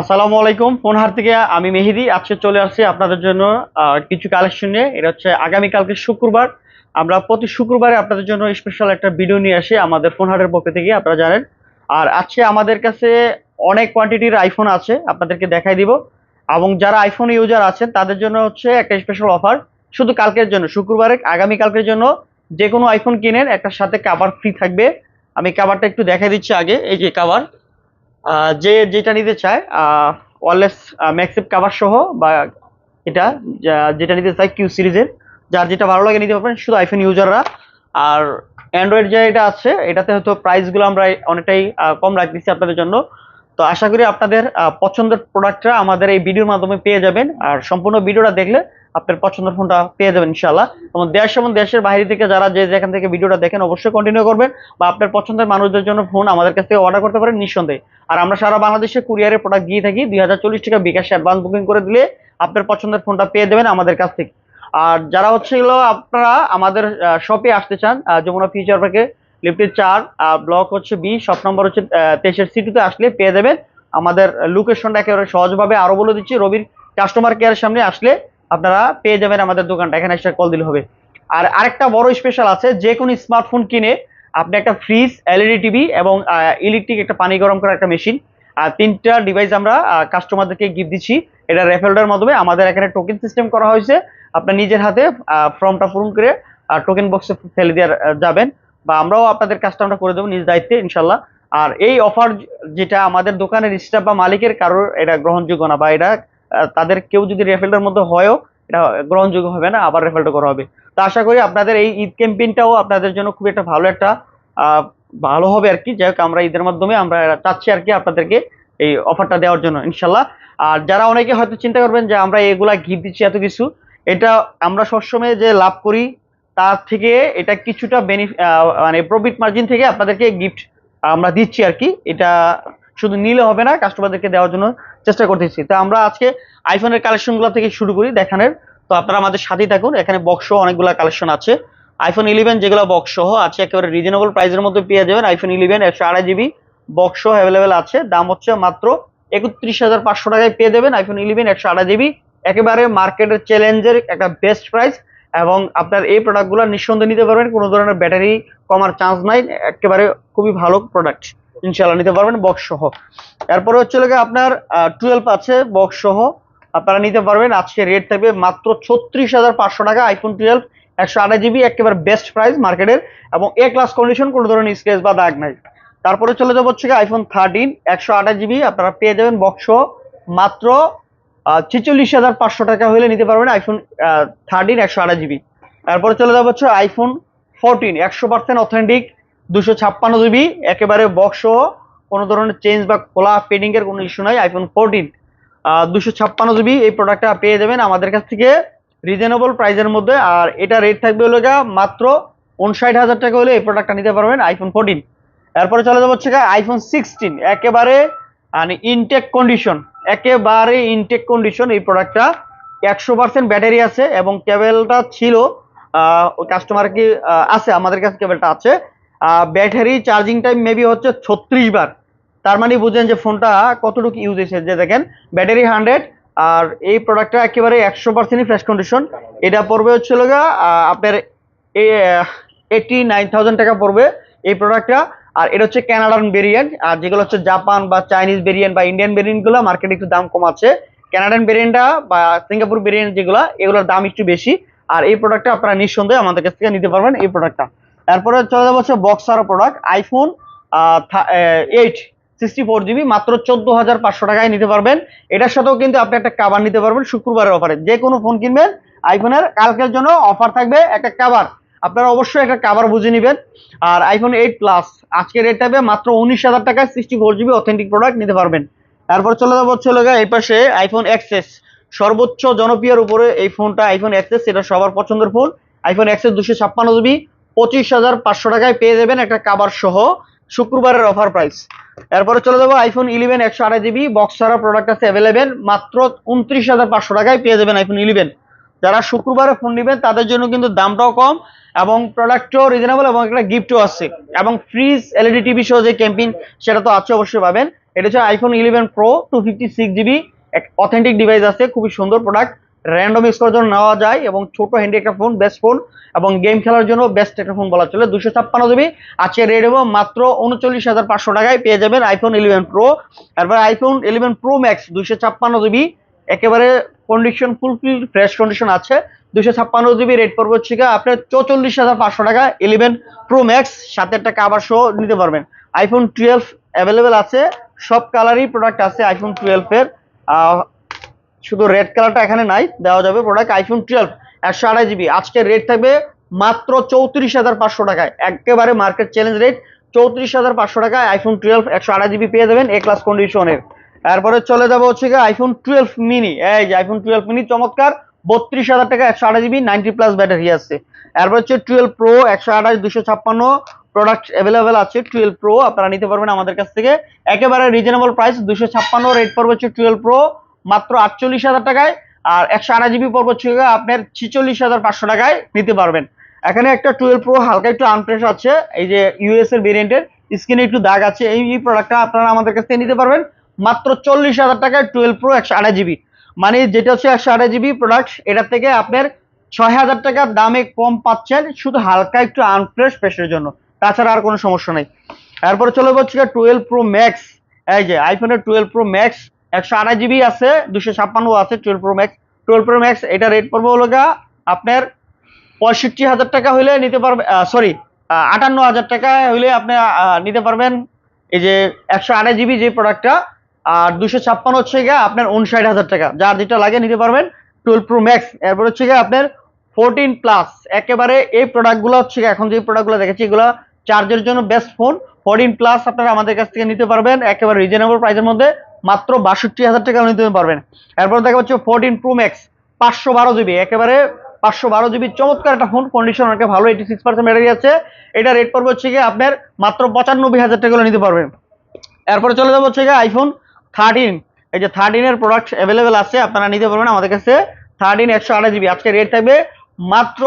আসসালামু আলাইকুম। ফোনহার থেকে আমি মেহেদি। আজকে চলে আসছি আপনাদের জন্য কিছু কালেকশন নিয়ে। এটা হচ্ছে আগামীকালকে শুক্রবার। আমরা প্রতি শুক্রবারে আপনাদের জন্য স্পেশাল একটা ভিডিও নিয়ে আসি আমাদের ফোনহারের পক্ষ থেকে, আপনারা জানেন। আর আজকে আমাদের কাছে অনেক কোয়ান্টিটির আইফোন আছে, আপনাদেরকে দেখাই দিব। এবং যারা আইফোন ইউজার আছেন, তাদের জন্য হচ্ছে একটা স্পেশাল অফার শুধু কালকের জন্য, শুক্রবারে, আগামীকালকের জন্য যে কোনো আইফোন কিনেন, একটার সাথে কাভার ফ্রি থাকবে। আমি কাভারটা একটু দেখাই দিচ্ছি আগে, এই যে কাভার যে যেটা নিতে চায় ওয়ারলেস ম্যাক্সিপ কাভার সহ বা এটা যেটা নিতে চায় কিউ সিরিজের যার যেটা ভালো লাগে নিতে পারবেন শুধু আইফোন ইউজাররা আর অ্যান্ড্রয়েড যে এটা আছে, এটাতে হয়তো প্রাইসগুলো আমরা অনেকটাই কম রাখতেছি আপনাদের জন্য। তো আশা করি আপনাদের পছন্দের প্রোডাক্টটা আমাদের এই ভিডিওর মাধ্যমে পেয়ে যাবেন। আর সম্পূর্ণ ভিডিওটা দেখলে আপনার পছন্দের ফোনটা পেয়ে যাবেন ইনশাল্লাহ এবং দেশ এবং দেশের বাইরে থেকে যারা যে যেখান থেকে ভিডিওটা দেখেন, অবশ্যই কন্টিনিউ করবেন। বা আপনার পছন্দের মানুষদের জন্য ফোন আমাদের কাছ থেকে অর্ডার করতে পারেন নিঃসন্দেহে। আর আমরা সারা বাংলাদেশে কুরিয়ারে প্রোডাক্ট দিয়ে থাকি। দুই হাজার চল্লিশ টাকা বিকাশে অ্যাডভান্স বুকিং করে দিলে আপনার পছন্দের ফোনটা পেয়ে দেবেন আমাদের কাছ থেকে। আর যারা হচ্ছে এগুলো আপনারা আমাদের শপে আসতে চান যমুনা ফিউচার পার্কে লিফটের চার ব্লক হচ্ছে বি শপ নম্বর হচ্ছে তেইশের সিটিতে আসলে পেয়ে দেবেন আমাদের লোকেশনটা একেবারে সহজভাবে আরও বলে দিচ্ছি, রবির কাস্টমার কেয়ারের সামনে আসলে আপনারা পেয়ে যাবেন আমাদের দোকানটা। এখানে এসে কল দিলে হবে। আর আরেকটা বড় স্পেশাল আছে, যে কোনো স্মার্টফোন কিনে আপনি একটা ফ্রিজ এলইডি টিভি এবং ইলেকট্রিক একটা পানি গরম করার একটা মেশিন আর তিনটা ডিভাইস আমরা কাস্টমারদেরকে গিফট দিচ্ছি। এটা রেফেলডের মাধ্যমে আমাদের এখানে টোকেন সিস্টেম করা হয়েছে। আপনার নিজের হাতে ফর্মটা পূরণ করে টোকেন বক্সে ফেলে দিয়ে যাবেন বা আমরাও আপনাদের কাজটা আমরা করে দেবো নিজ দায়িত্বে ইনশাল্লাহ আর এই অফার যেটা আমাদের দোকানের স্টাফ বা মালিকের কারোর, এটা গ্রহণযোগ্য না বা এটা তাদের কেউ যদি রেফেলটার মধ্যে হয়ও, এটা গ্রহণযোগ্য হবে না, আবার রেফেলটা করা হবে। তো আশা করি আপনাদের এই ঈদ ক্যাম্পেইনটাও আপনাদের জন্য খুব একটা ভালো একটা ভালো হবে আর কি। যাই হোক, আমরা ঈদের মাধ্যমে আমরা চাচ্ছি আর কি আপনাদেরকে এই অফারটা দেওয়ার জন্য, ইনশাল্লাহ। আর যারা অনেকে হয়তো চিন্তা করবেন যে আমরা এগুলা গিফট দিচ্ছি এত কিছু, এটা আমরা সবসময় যে লাভ করি, তার থেকে এটা কিছুটা বেনিফ মানে প্রফিট মার্জিন থেকে আপনাদেরকে গিফট আমরা দিচ্ছি আর কি। এটা শুধু নিলে হবে না কাস্টমারদেরকে দেওয়ার জন্য চেষ্টা করতেছি। তো আমরা আজকে আইফোনের কালেকশনগুলো থেকে শুরু করি, দেখানোর। তো আপনারা আমাদের সাথেই থাকুন। এখানে বক্স অনেকগুলো কালেকশন আছে। আইফোন ইলেভেন যেগুলো বক্স সহ আছে, একেবারে রিজনেবল প্রাইসের মধ্যে পেয়ে যাবেন। আইফোন ইলেভেন একশো আড়াই জিবি বক্স অ্যাভেলেবেল আছে। দাম হচ্ছে মাত্র একত্রিশ হাজার পাঁচশো টাকায় পেয়ে যাবেন। আইফোন ইলেভেন একশো আড়াই জিবি একেবারে মার্কেটের চ্যালেঞ্জের একটা বেস্ট প্রাইস এবং আপনার এই প্রোডাক্টগুলো নিঃসন্দেহে নিতে পারবেন। কোনো ধরনের ব্যাটারি কমার চান্স নাই। একেবারে খুবই ভালো প্রোডাক্ট ইনশাল্লাহ নিতে পারবেন বক্স সহ। এরপরে হচ্ছে আপনার টুয়েলভ আছে বক্স সহ। আপনারা নিতে পারবেন। আজকে রেট থাকবে মাত্র ছত্রিশ হাজার পাঁচশো টাকা আইফোন টুয়েলভ একশো আঠাশ জিবি একেবারে বেস্ট প্রাইস মার্কেটের এবং এ ক্লাস কন্ডিশন কোনো ধরনের স্ক্রেচ বা দাগ নাই। তারপরে চলে যাব হচ্ছে আইফোন থার্টিন একশো আঠাশ জিবি আপনারা পেয়ে যাবেন বক্স মাত্র ছেচল্লিশ হাজার পাঁচশো টাকা হলে নিতে পারবেন আইফোন থার্টিন একশো আঠাশ জিবি তারপরে চলে যাব হচ্ছে আইফোন ফোরটিন একশো পার্সেন্ট অথেন্টিক দুশো ছাপ্পান্ন জিবি একেবারে বক্স কোনো ধরনের চেঞ্জ বা খোলা পেডিং এর কোনো ইস্যু নাই আইফোন ফোরটিন দুশো ছাপ্পান্ন জিবি এই প্রোডাক্টটা পেয়ে যাবেন আমাদের কাছ থেকে রিজনেবল প্রাইসের মধ্যে। আর এটা রেট থাকবে হলো গা মাত্র উনষাট হাজার টাকা হলে এই প্রোডাক্টটা নিতে পারবেন আইফোন ফোরটিন এরপরে চলে যাব হচ্ছে আইফোন সিক্সটিন একেবারে মানে ইনটেক কন্ডিশন একেবারে ইনটেক কন্ডিশন এই প্রোডাক্টটা একশো পার্সেন্ট ব্যাটারি আছে এবং কেবেলটা ছিল কাস্টমার কি আছে, আমাদের কাছে কেবেলটা আছে। ব্যাটারি চার্জিং টাইম মেবি হচ্ছে ছত্রিশ বার। তার মানে বুঝেন যে ফোনটা কতটুকু ইউজ হয়েছে? যে দেখেন, ব্যাটারি হান্ড্রেড আর এই প্রোডাক্টটা একেবারে একশো পার্সেন্টই ফ্রেশ কন্ডিশন এটা পড়বে হচ্ছিল আপনার এইটি নাইন থাউজেন্ড টাকা পড়বে এই প্রোডাক্টটা আর এটা হচ্ছে ক্যানাডান ভেরিয়েন্ট আর যেগুলো হচ্ছে জাপান বা চাইনিজ ভেরিয়েন্ট বা ইন্ডিয়ান ভেরিয়েন্টগুলো মার্কেটে একটু দাম কম আছে। ক্যানাডান ভেরিয়েন্টটা বা সিঙ্গাপুর ভেরিয়েন্ট যেগুলো, এগুলোর দাম একটু বেশি। আর এই প্রোডাক্টটা আপনারা নিঃসন্দেহে আমাদের কাছ থেকে নিতে পারবেন এই প্রোডাক্টটা তারপরে চলে যাব হচ্ছে boxer product iPhone eight sixty four GB মাত্র চোদ্দ হাজার পাঁচশো টাকায় নিতে পারবেন। এটার সাথেও কিন্তু আপনি একটা কাবার নিতে পারবেন শুক্রবারের অফারে যে কোনো ফোন কিনবেন আইফোনের কালকের জন্য অফার থাকবে একটা কাবার আপনারা অবশ্যই একটা কাবার বুঝে নেবেন। আর আইফোন এইট প্লাস আজকে রেট থাকবে মাত্র উনিশ হাজার টাকায় sixty four GB authentic product নিতে পারবেন। তারপর চলে যাব লোক এই পাশে আইফোন এক্সেস সর্বোচ্চ জনপ্রিয়র উপরে এই ফোনটা আইফোন এক্সেস এটা সবার পছন্দের ফোন আইফোন এক্সেস দুশো ছাপ্পান্ন জিবি পঁচিশ হাজার পাঁচশো টাকায় পেয়ে যাবেন একটা কাবার সহ। শুক্রবারের অফার প্রাইস এরপরে চলে যাব আইফোন ইলেভেন একশো আড়াই জিবি বক্স ছাড়া প্রোডাক্ট আছে অ্যাভেলেবেল মাত্র উনত্রিশ হাজার পাঁচশো টাকায় পেয়ে যাবেন আইফোন ইলেভেন যারা শুক্রবারে ফোন নেবেন, তাদের জন্য কিন্তু দামটাও কম এবং প্রোডাক্টও রিজনেবল এবং একটা গিফটও আছে। এবং ফ্রিজ এলইডি টিভি সহ যে ক্যাম্পিং সেটা তো আছে অবশ্যই পাবেন। এটা হচ্ছে iPhone eleven pro two fifty six GB authentic device আছে, খুবই সুন্দর প্রোডাক্ট র্যান্ডম করার জন্য নেওয়া যায় এবং ছোট হ্যান্ডি একটা ফোন বেস্ট ফোন এবং গেম খেলার জন্য বেস্ট একটা ফোন বলা চলে দুশো ছাপ্পান্ন জিবি আছে রেড এবং মাত্র উনচল্লিশ হাজার পাঁচশো টাকায় পেয়ে যাবেন আইফোন ইলেভেন প্রো তারপর আইফোন ইলেভেন প্রো ম্যাক্স দুশো ছাপ্পান্ন জিবি একেবারে কন্ডিশন ফুলফিল ফ্রেশ কন্ডিশন আছে। দুশো ছাপ্পান্ন জিবি রেট পড়বে হচ্ছে আপনার চৌচল্লিশ হাজার পাঁচশো টাকা ইলেভেন প্রো ম্যাক্স সাথে একটা কাবার সহ নিতে পারবেন। আইফোন টুয়েলভ অ্যাভেলেবেল আছে। সব কালারই প্রোডাক্ট আছে আইফোন টুয়েলভের শুধু রেড কালারটা এখানে নাই, দেওয়া যাবে প্রোডাক্ট আইফোন টুয়েলভ একশো আড়াই জিবি আজকের রেট থাকবে মাত্র চৌত্রিশ হাজার পাঁচশো টাকায়। একেবারে মার্কেট চ্যালেঞ্জ রেট চৌত্রিশ হাজার পাঁচশো টাকায় আইফোন টুয়েলভ একশো আড়াই জিবি পেয়ে যাবেন এ ক্লাস কন্ডিশনের তারপরে চলে যাব হচ্ছে গিয়ে আইফোন টুয়েলভ মিনি এই যে আইফোন টুয়েলভ মিনি চমৎকার, বত্রিশ হাজার টাকা একশো আঠাশ জিবি নাইনটি প্লাস ব্যাটারি আছে। এরপর হচ্ছে টুয়েলভ প্রো একশো আঠাশ দুশো ছাপ্পান্ন প্রোডাক্ট অ্যাভেলেবেল আছে। টুয়েলভ প্রো আপনারা নিতে পারবেন আমাদের কাছ থেকে। একেবারে রিজনেবল প্রাইস দুশো ছাপ্পান্ন রেট পড়বে হচ্ছে টুয়েলভ প্রো মাত্র আটচল্লিশ হাজার টাকায় আর একশো আঠাশ জিবি পড়বে হচ্ছে আপনার ছিচল্লিশ হাজার পাঁচশো টাকায় নিতে পারবেন। এখানে একটা টুয়েলভ প্রো হালকা একটু আনফ্রেশ আছে, এই যে ইউএস এর ভেরিয়েন্টের স্ক্রিনে একটু দাগ আছে, এই প্রোডাক্টটা আপনারা আমাদের কাছ থেকে নিতে পারবেন। মাত্র চল্লিশ হাজার টাকায় টুয়েলভ প্রো একশো আঠাশ জিবি। মানে যেটা হচ্ছে একশো আঠাশ জিবি প্রোডাক্ট এটার থেকে আপনার ছয় হাজার টাকার দামে কম পাচ্ছেন, শুধু হালকা একটু আনফ্রেশ পেশের জন্য। তাছাড়া আর কোনো সমস্যা নেই। এরপরে চলে যাচ্ছে টুয়েলভ প্রো ম্যাক্স এই যে আইফোনের টুয়েলভ প্রো ম্যাক্স একশো আঠাশ জিবি আছে দুশো ছাপ্পান্ন আছে twelve pro max twelve pro max এটা রেট পড়বে হলো গা আপনার পঁয়ষট্টি হাজার টাকা হইলে নিতে পারবে সরি আটান্ন হাজার টাকা হইলে আপনি নিতে পারবেন। এই যে একশো আঠাশ জিবি যে প্রোডাক্টটা আর দুশো ছাপ্পান্ন হচ্ছে গিয়ে আপনার উনষাট হাজার টাকা। যার যেটা লাগে নিতে পারবেন টুয়েলভ প্রো ম্যাক্স এরপর হচ্ছে গিয়ে আপনার ফোরটিন প্লাস একেবারে এই প্রোডাক্টগুলো হচ্ছে এখন যে প্রোডাক্টগুলো দেখেছি, এগুলো চার্জের জন্য বেস্ট ফোন ফোরটিন প্লাস আপনারা আমাদের কাছ থেকে নিতে পারবেন, একেবারে রিজনেবল প্রাইসের মধ্যে। মাত্র বাষট্টি হাজার টাকা নিতে পারবেন। এরপর দেখা হচ্ছে ফোরটিন প্রো ম্যাক্স পাঁচশো বারো জিবি একেবারে পাঁচশো বারো জিবি চমৎকার একটা ফোন কন্ডিশন অনেক ভালো এইটি সিক্স পার্সেন্ট ব্যাটারি আছে। এটা রেট পড়বে হচ্ছে গিয়ে আপনার মাত্র পঁচানব্বই হাজার টাকা নিতে পারবেন। এরপরে চলে যাব হচ্ছে গিয়ে আইফোন থার্টিন এই যে থার্টিনের প্রোডাক্ট অ্যাভেলেবেল আছে, আপনারা নিতে পারবেন আমাদের কাছে থার্টিন একশো আঠাশ জিবি আজকে রেট থাকবে মাত্র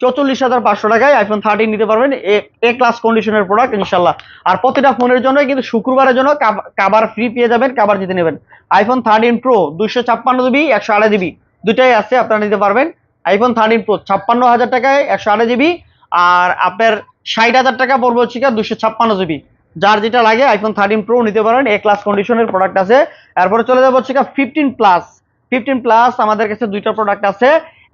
চৌচল্লিশ হাজার পাঁচশো টাকায় আইফোন থার্টিন নিতে পারবেন। এ ক্লাস কন্ডিশনের প্রোডাক্ট ইনশাল্লাহ আর প্রতিটা ফোনের জন্য কিন্তু শুক্রবারের জন্য কাবার ফ্রি পেয়ে যাবেন কাবার জিতে নেবেন। আইফোন থার্টিন প্রো দুইশো ছাপ্পান্ন জিবি একশো আঠাশ জিবি দুটাই আছে, আপনারা নিতে পারবেন। আইফোন থার্টিন প্রো ছাপ্পান্ন হাজার টাকায় একশো আঠাশ জিবি আর আপনার ষাট হাজার টাকা পড়বে হচ্ছে দুশো ছাপ্পান্ন জিবি যার যেটা লাগে আইফোন থার্টিন প্রো নিতে পারেন, এ ক্লাস কন্ডিশনের প্রোডাক্ট আছে। এরপরে চলে যাব হচ্ছে ফিফটিন প্লাস ফিফটিন প্লাস আমাদের কাছে দুইটা প্রোডাক্ট আছে।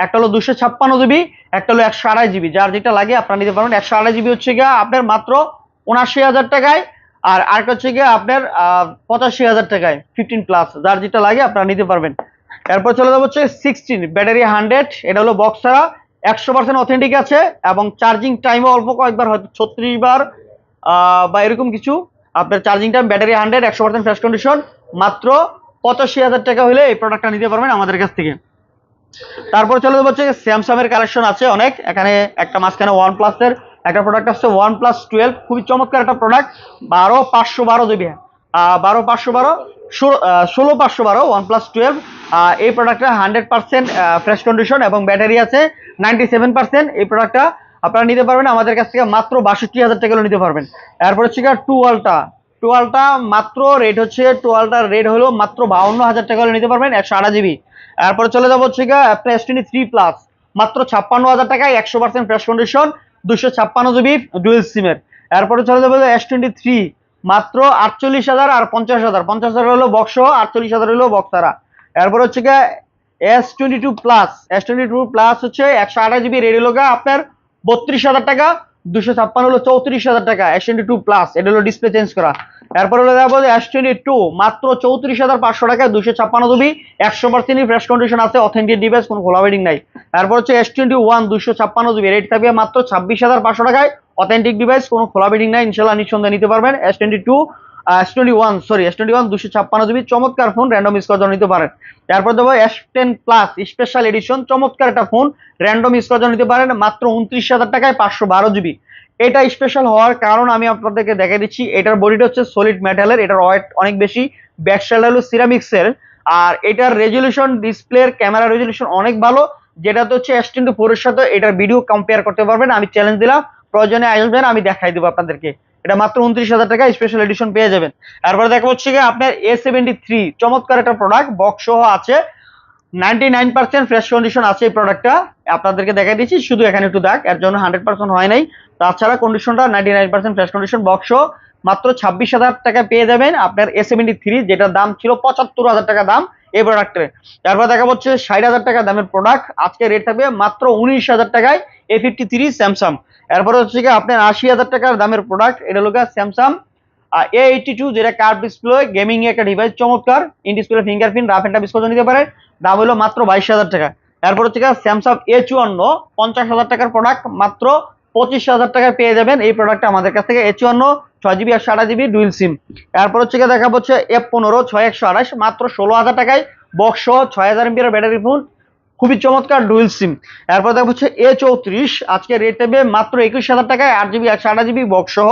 একটা হলো দুশো ছাপ্পান্ন জিবি একটা হলো একশো আড়াই জিবি যার যেটা লাগে আপনারা নিতে পারবেন। একশো আড়াই জিবি হচ্ছে গিয়ে আপনার মাত্র উনাশি হাজার টাকায়, আর আরেকটা হচ্ছে গিয়ে আপনার পঁচাশি হাজার টাকায় ফিফটিন প্লাস যার যেটা লাগে আপনারা নিতে পারবেন। এরপর চলে যাব হচ্ছে সিক্সটিন ব্যাটারি হান্ড্রেড এটা হলো বক্স ছাড়া একশো পার্সেন্ট অথেন্টিক আছে এবং চার্জিং টাইমও অল্প, কয়েকবার হয়তো ছত্রিশ বার বা এরকম কিছু। আপনার চার্জিং টাইম ব্যাটারি হান্ড্রেড একশো পার্সেন্ট ফ্রেশ কন্ডিশন মাত্র পঁচাশি হাজার টাকা হলে এই প্রোডাক্টটা নিতে পারবেন আমাদের কাছ থেকে। তারপর চলে যাব হচ্ছে স্যামসাং এর কালেকশন আছে অনেক। এখানে একটা মাঝখানে ওয়ান প্লাসের একটা প্রোডাক্ট আছে ওয়ান প্লাস টুয়েলভ খুবই চমৎকার একটা প্রোডাক্ট বারো পাঁচশো বারো জিবি। বারো পাঁচশো বারো, ষোলো পাঁচশো বারো ওয়ান প্লাস টুয়েলভ এই প্রোডাক্টটা হান্ড্রেড পার্সেন্ট ফ্রেশ কন্ডিশন এবং ব্যাটারি আছে নাইনটি সেভেন পার্সেন্ট এই প্রোডাক্টটা আপনারা নিতে পারবেন, আমাদের কাছ থেকে মাত্র বাষট্টি হাজার টাকা নিতে পারবেন। এরপর হচ্ছে টুয়েলভটা টুয়েলভটা মাত্র রেট হচ্ছে টুয়েলভটার রেট হলো মাত্র বাউন্ন হাজার টাকা নিতে পারবেন, একশো আড়া জিবি। এরপরে চলে যাব হচ্ছে গিয়ে আপনার এস টোয়েন্টি থ্রি প্লাস মাত্র ছাপ্পান্ন হাজার টাকায় একশো পার্সেন্ট ফ্রেশ কন্ডিশন দুশো ছাপ্পান্ন জিবি ডুয়েল সিমের এরপরে চলে যাব এস টোয়েন্টি থ্রি মাত্র আটচল্লিশ হাজার আর পঞ্চাশ হাজার। পঞ্চাশ হাজার হলো বক্স আটচল্লিশ হাজার হলো বক্সারা এরপর হচ্ছে গিয়ে S twenty two plus S twenty two plus হচ্ছে একশো আঠাশ জিবি রেডি লোগা আপনার বত্রিশ হাজার টাকা দুশো ছাপ্পান্ন হলো চৌত্রিশ হাজার টাকা এস টোয়েন্টি টু প্লাস এটা হলো ডিসপ্লে চেঞ্জ করা। এরপর হলো যে এস টোয়েন্টি টু মাত্র চৌত্রিশ হাজার পাঁচশো টাকায় দুশো ছাপ্পান্ন দুবি একশো পার্সেন্টই ফ্রেশ কন্ডিশন আছে অথেন্টিক ডিভাইস কোনো খোলা বেডিং নাই। এরপর হচ্ছে এস টোয়েন্টি ওয়ান দুশো ছাপ্পান্ন দুবি রেট থাকবে মাত্র ছাব্বিশ হাজার পাঁচশো টাকায় অথেন্টিক ডিভাইস কোনো খোলা বেডিং নাই, ইনশাল্লাহ নিঃসন্দেহে নিতে পারবেন। S twenty two S twenty one sorry S twenty one দুশো ছাপ্পান্ন জিবি চমৎকার ফোন র্যান্ডম করার নিতে পারেন। তারপর দেবো S ten plus special edition চমৎকার একটা ফোন র্যান্ডম করার নিতে পারেন, মাত্র উনত্রিশ হাজার টাকায় পাঁচশো বারো জিবি এটা স্পেশাল হওয়ার কারণ আমি আপনাদেরকে দেখে দিচ্ছি, এটার বডিটা হচ্ছে সলিড মেটালের এটার ওয়েট অনেক বেশি ব্যাকসাইড হলো সিরামিক্সের আর এটার রেজলিউশন ডিসপ্লের ক্যামেরা রেজলিউশন অনেক ভালো যেটাতে হচ্ছে এস টোয়েন্টি ফোরের সাথে এটার ভিডিও কম্পেয়ার করতে পারবেন, আমি চ্যালেঞ্জ দিলাম, প্রয়োজনে আসবেন, আমি দেখাই দেবো আপনাদেরকে। এটা মাত্র উনত্রিশ হাজার টাকা স্পেশাল এডিশন পেয়ে যাবেন। তারপরে দেখা হচ্ছে কি আপনার এ সেভেন্টি থ্রি চমৎকার একটা প্রোডাক্ট বক্স সহ আছে। Ninety nine percent fresh condition আছে এই প্রোডাক্টটা আপনাদেরকে দেখা দিচ্ছি, শুধু এখানে একটু দাগ এর জন্য হান্ড্রেড পার্সেন্ট হয় নাই। তাছাড়া কন্ডিশনটা ninety nine percent fresh condition box মাত্র ছাব্বিশ হাজার টাকা পেয়ে যাবেন আপনার এ সেভেন্টি থ্রি যেটার দাম ছিল পঁচাত্তর হাজার টাকা দাম এই প্রোডাক্টের তারপর দেখা হচ্ছে ষাট হাজার টাকা দামের প্রোডাক্ট আজকে রেট থাকবে মাত্র উনিশ হাজার টাকায়। এ ফিফটি থ্রি স্যামসাং এরপর হচ্ছে কি আপনার আশি হাজার টাকার দামের প্রোডাক্ট এটা হলো স্যামসাং আর এ এইটটি টু যেটা কার্ভ ডিসপ্লে গেমিং একটা ডিভাইস চমৎকার। In display fingerprint rough and tough নিতে পারে। দাম হলো মাত্র বাইশ হাজার টাকা। এরপর হচ্ছে স্যামসাং এ চুয়ান্ন। পঞ্চাশ হাজার টাকার প্রোডাক্ট মাত্র পঁচিশ হাজার টাকায় পেয়ে যাবেন এই প্রোডাক্টটা আমাদের কাছ থেকে। এ চুয়ান্ন, ছয় জিবি একশো আঠাশ জিবি ডুইল সিম এরপর হচ্ছে গিয়ে দেখা হচ্ছে এফ পনেরো, ছয় একশো আঠাশ মাত্র ষোলো হাজার টাকায় বক্স ছয় হাজার এমপির ব্যাটারি ফোন খুবই চমৎকার ডুয়েল সিম এরপর দেখা হচ্ছে এ চৌত্রিশ, আজকে রেট দেবে মাত্র একুশ হাজার টাকায় আট জিবি একশো আঠাশ জিবি বক্স সহ।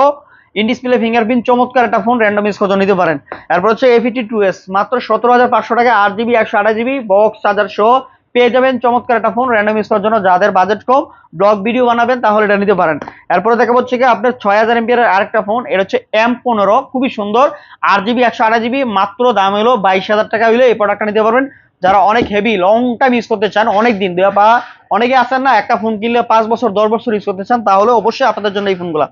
ইন ডিসপ্লে ফিঙ্গারপ্রিন্ট চমৎকার একটা ফোন র্যান্ডম ইস খোঁজ নিতে পারেন। এরপর হচ্ছে এফিটি টু এস মাত্র সতেরো হাজার পাঁচশো টাকা আট জিবি একশো আঠাশ জিবি বক্স চার্জার সহ পেয়ে যাবেন চমৎকার একটা ফোন র্যান্ডম করার জন্য। যাদের বাজেট কম ব্লগ ভিডিও বানাবেন, তাহলে এটা নিতে পারেন। এরপরে দেখা হচ্ছে কি, আপনার ছয় হাজার এমপিয়ার আরেকটা ফোন এটা হচ্ছে এম পনেরো, খুবই সুন্দর। আট জিবি একশো আঠাশ জিবি মাত্র দাম হলো বাইশ হাজার টাকা হলে এই প্রোডাক্টটা নিতে পারবেন। যারা অনেক হেভি লং টাইম ইউজ করতে চান অনেক দিন বা অনেকে আছেন না, একটা ফোন কিনলে পাঁচ বছর, দশ বছর ইউজ করতে চান, তাহলে অবশ্যই আপনাদের জন্য এই ফোনগুলো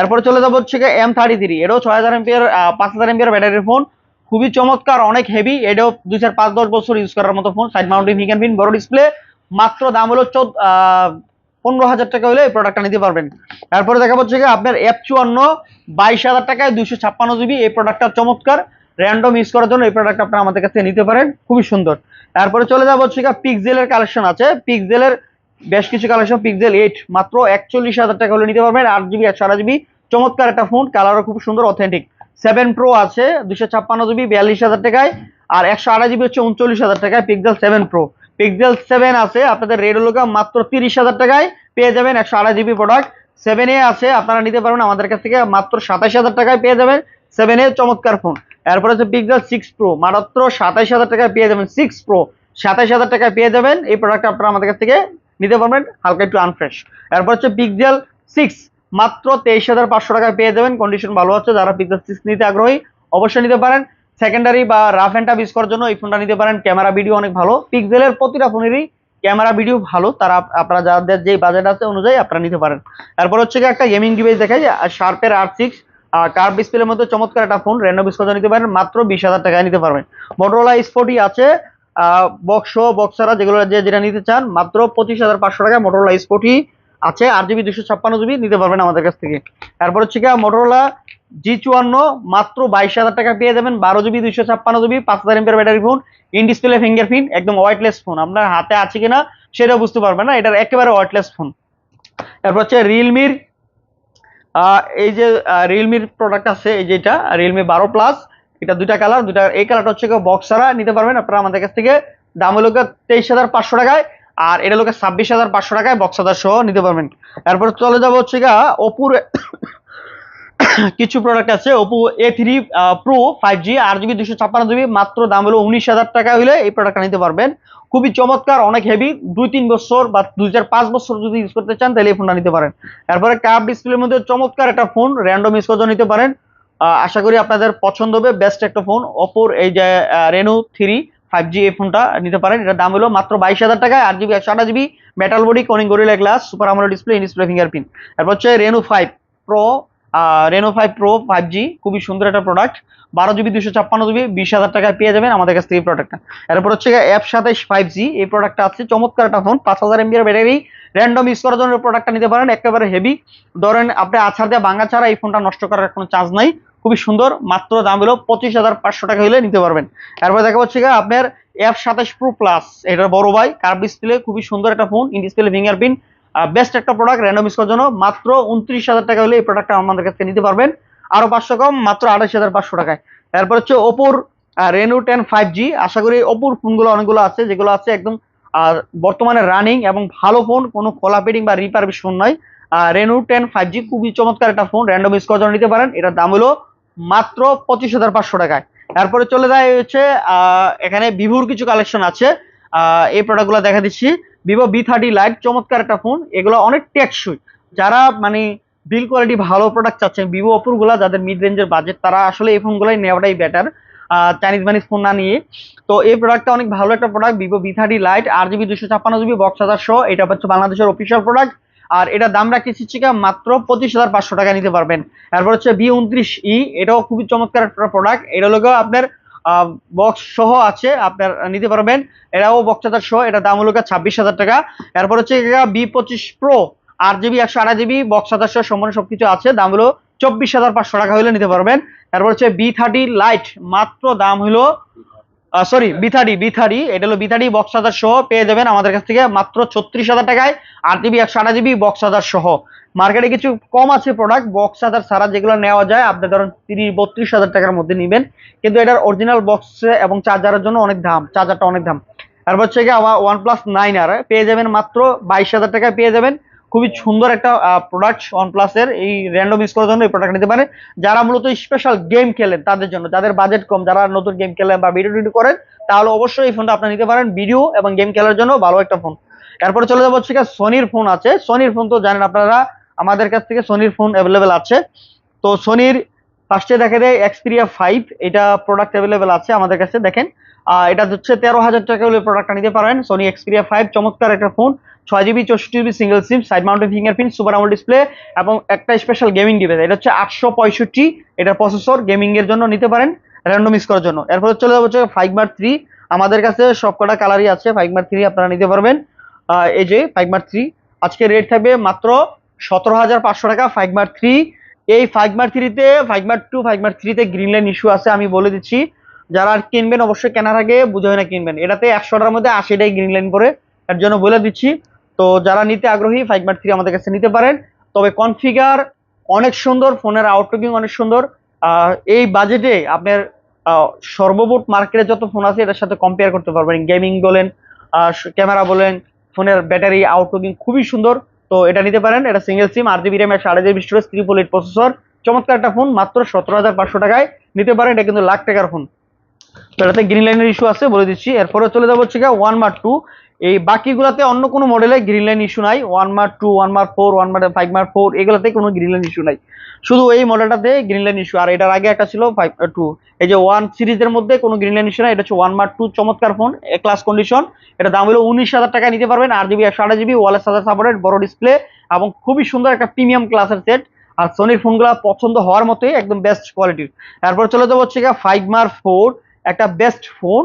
এরপরে চলে যাব হচ্ছে এম থার্টি থ্রি এটাও ছয় হাজার এমপিয়ার পাঁচ হাজার এমপিয়ার ব্যাটারির ফোন খুবই চমৎকার, অনেক হেভি এটাও দুই চার পাঁচ দশ বছর ইউজ করার মতো ফোন সাইড মাউন্টিং ফিঙ্গার বড় ডিসপ্লে মাত্র দাম হলো চোদ্দ পনেরো হাজার টাকা হলে এই প্রোডাক্টটা নিতে পারবেন। তারপরে দেখা হচ্ছে কি আপনার এফ চুয়ান্ন, বাইশ হাজার টাকায় দুইশো ছাপ্পান্ন জিবি এই প্রোডাক্টটা চমৎকার। র্যান্ডম ইউজ করার জন্য এই প্রোডাক্ট আপনারা আমাদের কাছে নিতে পারেন। খুবই সুন্দর। তারপরে চলে যাব হচ্ছে পিক্সেলের কালেকশন আছে। পিক্সেলের বেশ কিছু কালেকশন পিক্সেল এইট মাত্র একচল্লিশ হাজার টাকা হলে নিতে পারবেন। আট জিবি একশো আট জিবি চমৎকার একটা ফোন কালারও খুব সুন্দর অথেন্টিক সেভেন প্রো আছে দুশো ছাপ্পান্ন জিবি বিয়াল্লিশ হাজার টাকায়। আর একশো আঠাশ জিবি হচ্ছে উনচল্লিশ হাজার টাকায় Pixel seven pro Pixel seven আছে, আপনাদের রেড হলো মাত্র তিরিশ হাজার টাকায়। পেয়ে যাবেন একশো আঠাশ জিবি প্রোডাক্ট সেভেন এ আছে, আপনারা নিতে পারবেন আমাদের কাছ থেকে মাত্র সাতাশ হাজার টাকায় পেয়ে যাবেন। সেভেন এ চমৎকার ফোন এরপর হচ্ছে পিক্সেল সিক্স প্রো মাত্র সাতাইশ হাজার টাকায় পেয়ে যাবেন সিক্স প্রো সাতাইশ হাজার টাকায় পেয়ে যাবেন এই প্রোডাক্ট আপনারা আমাদের কাছ থেকে নিতে পারবেন, হালকা একটু আনফ্রেশ এরপর হচ্ছে পিক্সেল সিক্স মাত্র তেইশ হাজার পাঁচশো টাকায় পেয়ে যাবেন কন্ডিশন ভালো আছে, যারা পিক্সেল সিক্স নিতে আগ্রহী অবশ্যই নিতে পারেন। সেকেন্ডারি বা রাফ অ্যান্ড টাফ ইউজ করার জন্য এই ফোনটা নিতে পারেন ক্যামেরা ভিডিও অনেক ভালো। পিক্সেলের প্রতিটা ফোনেরই ক্যামেরা ভিডিও ভালো, তারা আপনারা যাদের যে বাজেট আছে অনুযায়ী আপনারা নিতে পারেন। তারপর হচ্ছে একটা গেমিং ডিভাইস দেখাই শার্পের আর সিক্স কার ডিসপ্লের মধ্যে চমৎকার একটা ফোন র্যান্ডম ইউজ নিতে পারেন, মাত্র বিশ হাজার টাকায় নিতে পারবেন। মোটরোলা স্পোর্টি আছে বক্স বক্সারা যেগুলো যে যেটা নিতে চান, মাত্র পঁচিশ হাজার পাঁচশো টাকা মোটরোলা স্পোর্টি আছে আট জিবি দুশো ছাপ্পান্ন জিবি নিতে পারবেন আমাদের কাছ থেকে। তারপর হচ্ছে কি মোটরোলা জি চুয়ান্ন, মাত্র বাইশ হাজার টাকা পেয়ে যাবেন, বারো জিবি দুইশো ছাপ্পান্ন জিবি পাঁচ হাজার এমপের battery phone in display fingerprint একদম ওয়াইটলেস ফোন আপনার হাতে আছে কিনা সেটা বুঝতে পারবেন না, এটার একেবারে ওয়াইটলেস ফোন তারপর হচ্ছে রিয়েলমির এই যে রিয়েলমির প্রোডাক্ট আছে, এই যে এটা রিয়েলমি বারো প্লাস এটা দুইটা কালার দুইটা, এই কালারটা হচ্ছে বক্স ছাড়া নিতে পারবেন। আপনারা আমাদের কাছ থেকে, দাম হলো তেইশ হাজার পাঁচশো টাকায়, আর এটা লোকে ছাব্বিশ হাজার পাঁচশো টাকায় বক্স সহ নিতে পারবেন। এরপর চলে যাব হচ্ছে গা অপুর কিছু প্রোডাক্ট আছে Oppo A three pro five G আট জিবি দুশো ছাপ্পান্ন জিবি মাত্র দাম হলো উনিশ হাজার টাকা হলে এই প্রোডাক্টটা নিতে পারবেন। খুবই চমৎকার, অনেক হেভি দুই তিন বছর বা দুই চার পাঁচ বছর যদি ইউজ করতে চান, তাহলে এই ফোনটা নিতে পারেন। তারপরে কাপ ডিসপ্লের মধ্যে চমৎকার একটা ফোন র্যান্ডম ইউজ করতে নিতে পারেন। আশা করি আপনাদের পছন্দ হবে বেস্ট একটা ফোন ওপোর এই যে রেনু থ্রি ফাইভ জি এই ফোনটা নিতে পারেন। এটার দাম হলো মাত্র বাইশ হাজার টাকায় আট জিবি একশো আঠাশ GB metal body Corning Gorilla Glass super AMOLED display display fingerprint তারপর হচ্ছে Reno five pro Reno five pro five G খুবই সুন্দর একটা প্রোডাক্ট বারো জিবি দুশো ছাপ্পান্ন জিবি বিশ হাজার টাকায় পেয়ে যাবেন আমাদের কাছ থেকে এই প্রোডাক্টটা এরপর হচ্ছে অ্যাপ সাতাইশ ফাইভ জি এই প্রোডাক্টটা আছে। চমৎকার একটা ফোন পাঁচ হাজার এমবির ব্যাটারি র্যান্ডম ইউজ করার জন্য প্রোডাক্টটা নিতে পারেন, একেবারে হেভি ধরেন আপনি আছাড় দিয়ে ভাঙা ছাড়া এই ফোনটা নষ্ট করার কোনো চার্জ নাই। খুবই সুন্দর, মাত্র দাম হলো পঁচিশ হাজার পাঁচশো টাকা হলে নিতে পারবেন। এরপর দেখা হচ্ছে আপনার এফ সাতাশ প্রো প্লাস এটার বড় ভাই কার্ভ ডিসপ্লে খুবই সুন্দর একটা phone in display fingerprint best একটা প্রোডাক্ট র্যান্ডম ইউজ করার জন্য মাত্র উনত্রিশ হাজার টাকা হলে এই প্রোডাক্টটা আমাদের কাছে নিতে পারবেন। আরও পাঁচশো কম, মাত্র আঠাশ হাজার পাঁচশো টাকায়। তারপর হচ্ছে ওপোর রেনু টেন ফাইভ জি আশা করি ওপোর ফোনগুলো অনেকগুলো আছে, যেগুলো আছে একদম বর্তমানে রানিং এবং ভালো ফোন কোনো খোলা পেডিং বা রিপারবিশ ফোন নয়। রেনু টেন ফাইভ জি খুবই চমৎকার একটা ফোন র্যান্ডম ইউজ করার নিতে পারেন। এটার দাম হলো মাত্র পঁচিশ হাজার পাঁচশো টাকায়। তারপরে চলে যায় হচ্ছে এখানে ভিভোর কিছু কালেকশন আছে। এই প্রোডাক্টগুলো দেখা দিচ্ছি। ভিভো বি থার্টি লাইট চমৎকার একটা ফোন এগুলো অনেক টেকসই। যারা মানে বিল কোয়ালিটি ভালো প্রোডাক্ট চাচ্ছেন ভিভো অপুরগুলা যাদের মিড রেঞ্জের বাজেট তারা আসলে এই ফোনগুলাই নেওয়াটাই বেটার চাইনিজ মাইনিজ ফোন না নিয়ে। তো এই প্রোডাক্টটা অনেক ভালো একটা product Vivo V thirty lite আর জিবি দুশো ছাপ্পান্ন জিবি বক্স হাজার শো এটা হচ্ছে বাংলাদেশের অফিসিয়াল প্রোডাক্ট আর এটা দাম রাখতেছি চিকা মাত্র পঁচিশ হাজার পাঁচশো টাকা নিতে পারবেন। তারপর হচ্ছে বি উনত্রিশ ই এটাও খুবই চমৎকার একটা প্রোডাক্ট এটা হলো আপনার বক্স সহ আছে, আপনার নিতে পারবেন। এটাও বক্স হাজার সহ, এটা দাম হলো ছাব্বিশ হাজার টাকা। এরপর হচ্ছে বি পঁচিশ প্রো আট জিবি একশো আড়াই জিবি বক্স হাজার সহ, সম্পূর্ণ সবকিছু আছে। দাম হলো চব্বিশ হাজার পাঁচশো টাকা হলে নিতে পারবেন। তারপর হচ্ছে বি থার্টি লাইট মাত্র দাম হলো sorry V thirty V thirty এটা হলো বি বক্স হাজার সহ পেয়ে যাবেন আমাদের কাছ থেকে মাত্র ছত্রিশ হাজার টাকায়। আট জিবি একশো আঠাশ জিবি বক্স সহ। মার্কেটে কিছু কম আছে প্রোডাক্ট বক্স হাজার ছাড়া যেগুলো নেওয়া যায়, আপনি ধরুন তিরিশ, বত্রিশ হাজার টাকার মধ্যে নেবেন। কিন্তু এটার অরিজিনাল বক্স এবং চার্জারের জন্য অনেক দাম চার্জারটা অনেক দাম। তারপর হচ্ছে গিয়ে ওয়ান প্লাস নাইন আর, পেয়ে যাবেন মাত্র বাইশ হাজার টাকায় পেয়ে যাবেন। খুবই সুন্দর একটা প্রোডাক্ট ওয়ান প্লাসের এই র্যান্ডম ইউজ করার জন্য এই প্রোডাক্ট নিতে পারেন। যারা মূলত স্পেশাল গেম খেলেন তাদের জন্য, যাদের বাজেট কম, যারা নতুন গেম খেলেন বা ভিডিও টিডিও করেন, তাহলে অবশ্যই এই ফোনটা আপনি নিতে পারেন। ভিডিও এবং গেম খেলার জন্য ভালো একটা ফোন এরপরে চলে যাব হচ্ছে সোনির ফোন আছে। সোনির ফোন তো জানেন আপনারা আমাদের কাছ থেকে সোনির ফোন অ্যাভেলেবেল আছে। তো সোনির ফার্স্টে দেখা যায় এক্সপিরিয়া ফাইভ এটা প্রোডাক্ট অ্যাভেলেবেল আছে আমাদের কাছে, দেখেন। এটা হচ্ছে তেরো হাজার টাকা হলে প্রোডাক্টটা নিতে পারেন। সোনি এক্সপিরিয়া ফাইভ চমৎকার একটা ফোন ছয় জিবি চৌষট্টি GB single SIM side mountain fingerprint super AMOLED display এবং একটা স্পেশাল গেমিং ডিভাইস এটা হচ্ছে আটশো পঁয়ষট্টি, এটা প্রসেসর গেমিং এর জন্য নিতে পারেন র্যান্ডম ইউজ করার জন্য। এরপর চলে যাব হচ্ছে ফাইভ মার থ্রি আমাদের কাছে সবকটা কালারই আছে ফাইভ মার থ্রি আপনারা নিতে পারবেন। এই যে ফাইভ মার থ্রি আজকে রেট থাকবে মাত্র সতেরো হাজার পাঁচশো টাকা ফাইভ মার থ্রি এই ফাইভ মার থ্রিতে ফাইভ মার টু ফাইভ মার থ্রিতে গ্রিন লাইন ইস্যু আছে, আমি বলে দিচ্ছি। যারা আর কিনবেন, অবশ্যই কেনার আগে বুঝে না কিনবেন। এটাতে একশোটার মধ্যে আশিটাই গ্রিন লাইন পরে, এর জন্য বলে দিচ্ছি। তো যারা নিতে আগ্রহী ফাইভ মার থ্রি আমাদের কাছে নিতে পারেন। তবে কনফিগার অনেক সুন্দর, ফোনের আউটলুকিং অনেক সুন্দর। এই বাজেটে আপনার সর্বমোট মার্কেটে যত ফোন আছে, এটার সাথে কম্পেয়ার করতে পারবেন। গেমিং বলেন ক্যামেরা বলেন, ফোনের ব্যাটারি আউটলুকিং খুবই সুন্দর। তো এটা নিতে পারেন, এটা সিঙ্গেল সিম আর জিবি র্যাম একশো আড়াই GB storage triple eight processor চমৎকার একটা ফোন মাত্র সতেরো হাজার পাঁচশো টাকায়। নিতে পারেন, এটা কিন্তু লাখ টাকার ফোন তো এটাতে গ্রিন লাইনের ইস্যু আছে, বলে দিচ্ছি। এরপরে চলে যাব হচ্ছে ওয়ান মার টু এই বাকিগুলোতে অন্য কোনো মডেলে গ্রিন লাইন ইস্যু নাই one mark two one mark four one mark five mark four এগুলোতে কোনো গ্রিন লাইন ইস্যু নাই। শুধু এই মডেলটাতে গ্রিন লাইন ইস্যু আর এটার আগে একটা ছিল ফাইভ টু এই যে ওয়ান সিরিজের মধ্যে কোনো গ্রিন লাইন ইস্যু নাই, এটা হচ্ছে ওয়ান মার্ক টু চমৎকার ফোন এ ক্লাস কন্ডিশন এটা দাম হলো উনিশ হাজার টাকা নিতে পারবেন আর জিবি একশো আঠাশ জিবি ওয়ালেস হাজার সাপোর্টেড বড় ডিসপ্লে এবং খুবই সুন্দর একটা প্রিমিয়াম ক্লাসের সেট আর সোনির ফোনগুলো পছন্দ হওয়ার মতোই, একদম বেস্ট কোয়ালিটির তারপর চলে যাব হচ্ছে ফাইভ মার ফোর একটা বেস্ট ফোন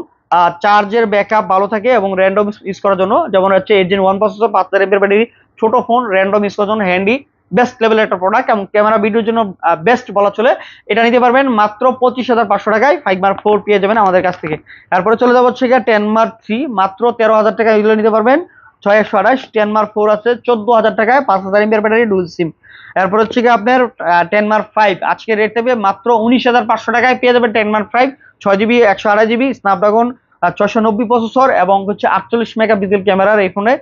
চার্জের ব্যাকআপ ভালো থাকে এবং র্যান্ডম ইউজ করার জন্য। যেমন হচ্ছে এইট জেন ওয়ান প্রসেসর পাঁচ হাজার এমপের ব্যাটারি ছোট ফোন র্যান্ডম ইউজ করার জন্য হ্যান্ডি বেস্ট লেভেলের একটা প্রোডাক্ট এবং ক্যামেরা ভিডিওর জন্য বেস্ট বলা চলে। এটা নিতে পারবেন মাত্র পঁচিশ হাজার পাঁচশো টাকায় ফাইভ মার ফোর পেয়ে যাবেন আমাদের কাছ থেকে। তারপরে চলে যাব হচ্ছে টেন মার্ক থ্রি মাত্র তেরো হাজার টাকা এগুলো নিতে পারবেন। ছয় একশো আঠাশ টেন মার ফোর আছে, চোদ্দ হাজার টাকায় পাঁচ হাজার এমপের ব্যাটারি ডুল সিম এরপর হচ্ছে কি আপনার টেন মার্ক ফাইভ আজকে রেট দেবে মাত্র উনিশ হাজার পাঁচশো টাকায় পেয়ে যাবেন টেন মার্ক ফাইভ ছয় জিবি একশো আড়াই জিবি স্ন্যাপড্রাগন ছয়শো নব্বই প্রসেসর এবং হচ্ছে আটচল্লিশ মেগা পিক্সেল ক্যামেরার এই ফোনে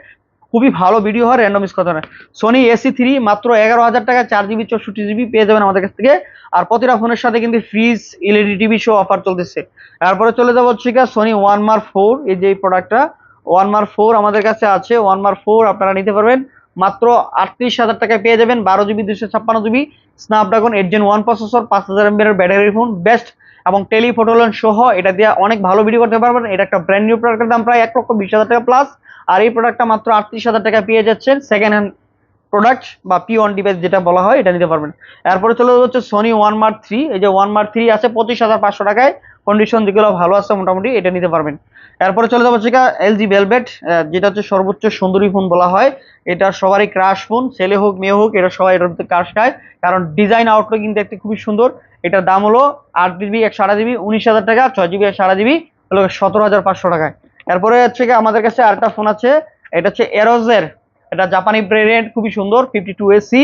খুবই ভালো ভিডিও হয় র্যান্ডম ইস কথা সোনি এসি থ্রি মাত্র এগারো হাজার টাকা চার জিবি চৌষট্টি জিবি পেয়ে যাবেন আমাদের কাছ থেকে। আর প্রতিটা ফোনের সাথে কিন্তু fridge LED TV show offer চলতেছে। তারপরে চলে যাব হচ্ছে সোনি ওয়ান মার ফোর এই যে প্রোডাক্টটা ওয়ান মার ফোর আমাদের কাছে আছে। ওয়ান মার ফোর আপনারা নিতে পারবেন। মাত্র আটত্রিশ হাজার টাকায় পেয়ে যাবেন বারো জিবি দুশো ছাপ্পান্ন GB Snapdragon eight Gen one processor পাঁচ হাজার এমবির ব্যাটারি ফোন বেস্ট এবং টেলিফোটোলন সহ এটা দিয়ে অনেক ভালো ভিডিও করতে পারবেন। এটা একটা ব্র্যান্ড নিউ প্রোডাক্টের দাম প্রায় এক লক্ষ বিশ হাজার টাকা প্লাস আর এই প্রোডাক্টটা মাত্র আটত্রিশ হাজার টাকা পেয়ে যাচ্ছেন সেকেন্ড হ্যান্ড প্রোডাক্ট বা পি ওয়ান ডিভাইস যেটা বলা হয়, এটা নিতে পারবেন। এরপরে চলে হচ্ছে সোনি ওয়ান মার্ক থ্রি। এই যে ওয়ান মার্ক থ্রি আছে পঁচিশ হাজার পাঁচশো টাকায়। কন্ডিশন যেগুলো ভালো আছে মোটামুটি এটা নিতে পারবেন। এরপরে চলে যাব হচ্ছে এলজি ভেলভেট যেটা হচ্ছে সর্বোচ্চ সুন্দরী ফোন বলা হয়। এটা সবারই ক্রাশ ফোন ছেলে হোক, মেয়ে হোক, এটা সবাই এটার মধ্যে ক্রাশ খায়। কারণ ডিজাইন আউটলুক কিন্তু দেখতে খুবই সুন্দর। এটার দাম হলো আট জিবি একশো আড়াই জিবি উনিশ হাজার টাকা, ছয় জিবি একশো আড়াই জিবি হলো সতেরো হাজার পাঁচশো টাকায়। এরপরে হচ্ছে কি আমাদের কাছে আরেকটা ফোন আছে, এটা হচ্ছে এরোজের এটা জাপানি ব্র্যান্ড খুবই সুন্দর ফিফটি টু এসি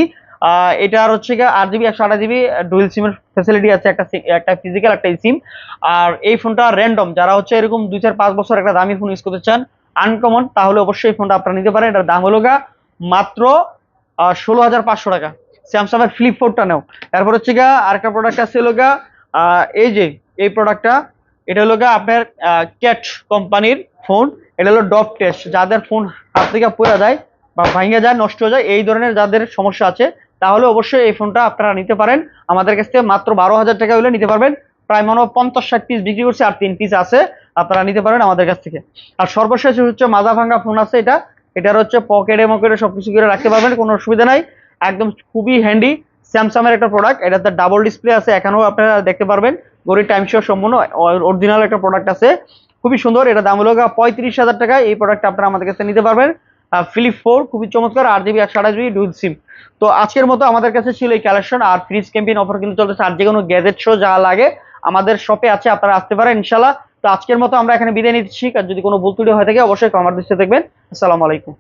এটার হচ্ছে গিয়ে আট জিবি একশো আঠাশ জিবি ডুয়েল সিমের ফেসিলিটি আছে, একটা একটা ফিজিক্যাল একটা সিম আর এই ফোনটা র্যান্ডম যারা হচ্ছে এরকম দুই, চার, পাঁচ বছর একটা দামি ফোন ইউজ করতে চান আনকমন তাহলে অবশ্যই এই ফোনটা আপনারা নিতে পারেন। এটার দাম হলো গা মাত্র ষোলো হাজার পাঁচশো টাকা। স্যামসাংয়ের ফ্লিপ ফোরটা নেও। এরপর হচ্ছে গা আরেকটা প্রোডাক্ট আছে হলো গা এই যে, এই প্রোডাক্টটা এটা হলো গা আপনার ক্যাট কোম্পানির ফোন এটা হলো ডপ টেস্ট যাদের ফোন হাত থেকে পড়ে যায় বা ভাঙে যায়, নষ্ট হয়ে যায়, এই ধরনের যাদের সমস্যা আছে তাহলে অবশ্যই এই ফোনটা আপনারা নিতে পারেন। আমাদের কাছ থেকে মাত্র বারো হাজার টাকা হলে নিতে পারবেন। প্রায় মনে হয় পঞ্চাশ ষাট পিস বিক্রি করছে আর তিন পিস আছে। আপনারা নিতে পারেন আমাদের কাছ থেকে। আর সর্বশেষ হচ্ছে মাজা ভাঙ্গা ফোন আছে এটা। এটার হচ্ছে পকেটে মকেটে সবকিছু করে রাখতে পারবেন, কোনো অসুবিধা নাই। একদম খুবই হ্যান্ডি স্যামসাং এর একটা প্রোডাক্ট এটাতে ডাবল ডিসপ্লে আছে, এখানেও আপনারা দেখতে পারবেন। গড়ির টাইম শো সম্পূর্ণ অরিজিনাল একটা প্রোডাক্ট আছে। খুবই সুন্দর এটা দাম হলো পঁয়ত্রিশ হাজার টাকা। এই প্রোডাক্ট আপনারা আমাদের কাছে নিতে পারবেন। ফিলিপ ফোর খুবই চমৎকার আট জিবি একশো আঠাশ জিবি ডুল সিম তো আজকের মতো আমাদের কাছে ছিল এই কালেকশন আর ফ্রিজ ক্যাম্পেইন অফার কিন্তু চলতেছে, আর যে কোনো গ্যাজেট শো যা লাগে, আমাদের শপে আছে, আপনারা আসতে পারেন ইনশাল্লাহ তো আজকের মতো আমরা এখানে বিদায় নিচ্ছি, আর যদি কোনো ভুল হয়ে থাকে, অবশ্যই কমার দৃষ্টি দেখবেন। আসসালামু আলাইকুম।